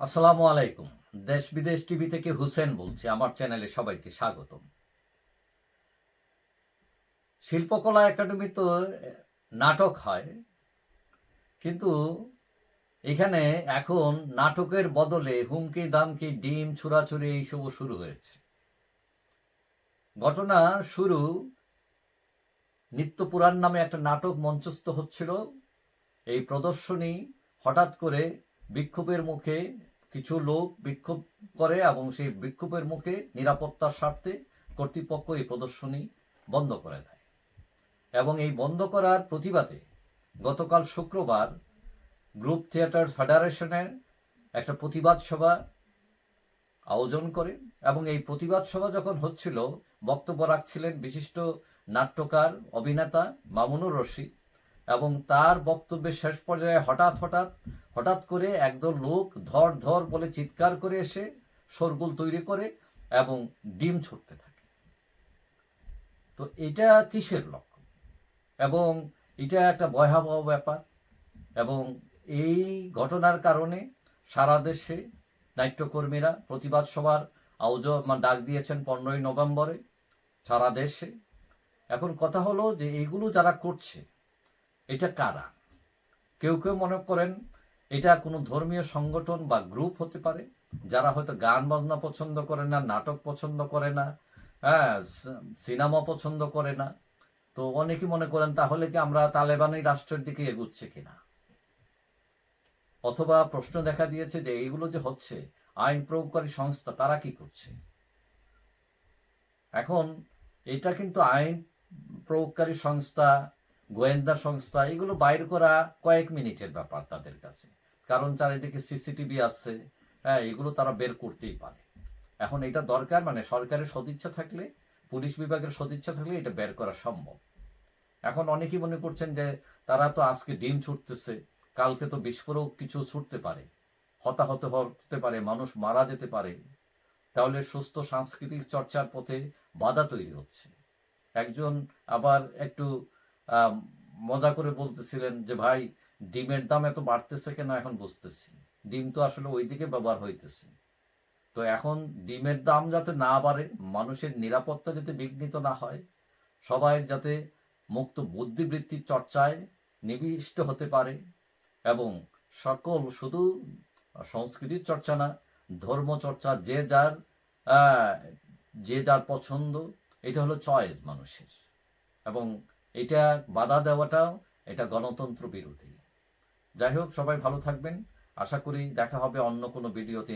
আসসালামু আলাইকুম। দেশ বিদেশ টিভি থেকে হুসেন বলছি, আমার চ্যানেলে সবাইকে স্বাগতম। শিল্পকলা একাডেমি তো নাটক হয়, কিন্তু এখানে এখন নাটকের বদলে হুমকি, দামকি, ডিম, ছুড়াছুড়ি এইসব শুরু হয়েছে। ঘটনা শুরু নিত্য পুরাণ নামে একটা নাটক মঞ্চস্থ হচ্ছিল। এই প্রদর্শনী হঠাৎ করে বিক্ষোভের মুখে কিছু লোক বিক্ষোভ করে এবং সেই বিক্ষোভের মুখে নিরাপত্তার স্বার্থে কর্তৃপক্ষ এই প্রদর্শনী বন্ধ করে দেয়। এবং এই বন্ধ করার প্রতিবাদে গতকাল শুক্রবার গ্রুপ থিয়েটার ফেডারেশনের একটা প্রতিবাদ সভা আয়োজন করে এবং এই প্রতিবাদ সভা যখন হচ্ছিল, বক্তব্য রাখছিলেন বিশিষ্ট নাট্যকার, অভিনেতা মামুনুর রশিদ। এবং তার বক্তব্যের শেষ পর্যায়ে হঠাৎ হঠাৎ হঠাৎ করে একদল লোক ধর ধর বলে চিৎকার করে এসে শোরগোল তৈরি করে এবং ডিম ছুটতে থাকে। তো এটা কিসের লক্ষ্য এবং এটা একটা ভয়াবহ ব্যাপার। এবং এই ঘটনার কারণে সারা দেশে নাট্যকর্মীরা প্রতিবাদ সভার আয়োজন মানে ডাক দিয়েছেন পনেরোই নভেম্বরে, সারা দেশে। এখন কথা হলো যে এইগুলো যারা করছে এটা কারা? কেউ কেউ মনে করেন এটা কোনো ধর্মীয় সংগঠন বা গ্রুপ হতে পারে, যারা হয়তো গান বাজনা পছন্দ করে না, নাটক পছন্দ করে না হ্যাঁ সিনেমা পছন্দ করে না। তো অনেকে মনে করেন, তাহলে কি আমরা তালেবানি রাষ্ট্রের দিকে এগুচ্ছে কিনা? অথবা প্রশ্ন দেখা দিয়েছে যে এইগুলো যে হচ্ছে, আইন প্রয়োগকারী সংস্থা, তারা কি করছে? এখন এটা কিন্তু আইন প্রয়োগকারী সংস্থা গোয়েন্দা সংস্থা, এগুলো বাইর করা কয়েক মিনিটের ব্যাপার তাদের কাছে। কারণ চারিদিকে সিসিটিভি আছে হ্যাঁ এগুলো তারা বের করতেই পারে। এখন এটা দরকার মানে সরকারের সদিচ্ছা থাকলে, পুলিশ বিভাগের সদিচ্ছা থাকলে এটা বের করা সম্ভব। এখন অনেকেই মনে করছেন যে তারা তো আজকে ডিম ছুটতেছে, কালকে তো বিস্ফোরক কিছু ছুটতে পারে, হতাহত হতে পারে, মানুষ মারা যেতে পারে। তাহলে সুস্থ সাংস্কৃতিক চর্চার পথে বাধা তৈরি হচ্ছে। একজন আবার একটু মজা করে বলতেছিলেন যে, ভাই, ডিমের দাম এত বাড়তেছে কেন? এখন বুঝতেছি। ডিম তো আসলে ওইদিকে ব্যবহার হইতেছে। তো এখন ডিমের দাম যাতে না বাড়ে, মানুষের নিরাপত্তা যাতে বিঘ্নিত না হয়, সবাই যাতে মুক্ত বুদ্ধিবৃত্তির চর্চায় নিবিষ্ট হতে পারে এবং সকল শুধু সংস্কৃতির চর্চা না, ধর্ম চর্চা, যে যার যে যার পছন্দ, এটা হলো চয়েস মানুষের। এবং এটা বাধা দেওয়াটাও এটা গণতন্ত্র বিরোধী। যাই হোক, সবাই ভালো থাকবেন। আশা করি দেখা হবে অন্য কোনো ভিডিওতে।